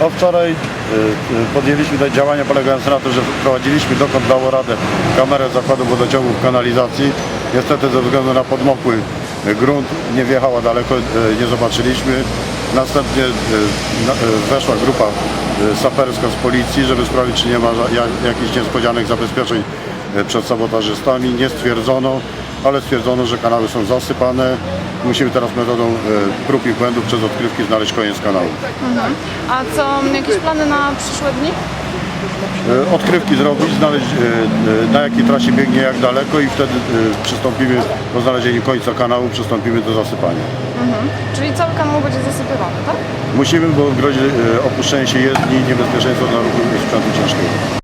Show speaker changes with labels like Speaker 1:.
Speaker 1: O wczoraj y, y, podjęliśmy te działania polegające na tym, że wprowadziliśmy dokąd dało radę kamerę zakładu wodociągów kanalizacji. Niestety ze względu na podmokły grunt nie wjechała daleko, y, nie zobaczyliśmy. Następnie na- weszła grupa saperska z policji, żeby sprawdzić, czy nie ma jakichś niespodzianych zabezpieczeń przed sabotażystami. Nie stwierdzono, ale stwierdzono, że kanały są zasypane. Musimy teraz metodą y, prób i błędów przez odkrywki znaleźć koniec kanału.
Speaker 2: A co, jakieś plany na przyszłe dni?
Speaker 1: E, odkrywki zrobić, znaleźć e, e, na jakiej trasie biegnie, jak daleko i wtedy e, przystąpimy po znalezieniu końca kanału, przystąpimy do zasypania.
Speaker 2: Czyli cały kanał będzie zasypywany, tak?
Speaker 1: Musimy, bo grozi e, opuszczenie się jezdni i niebezpieczeństwo dla ruchu sprzętu ciężkiego.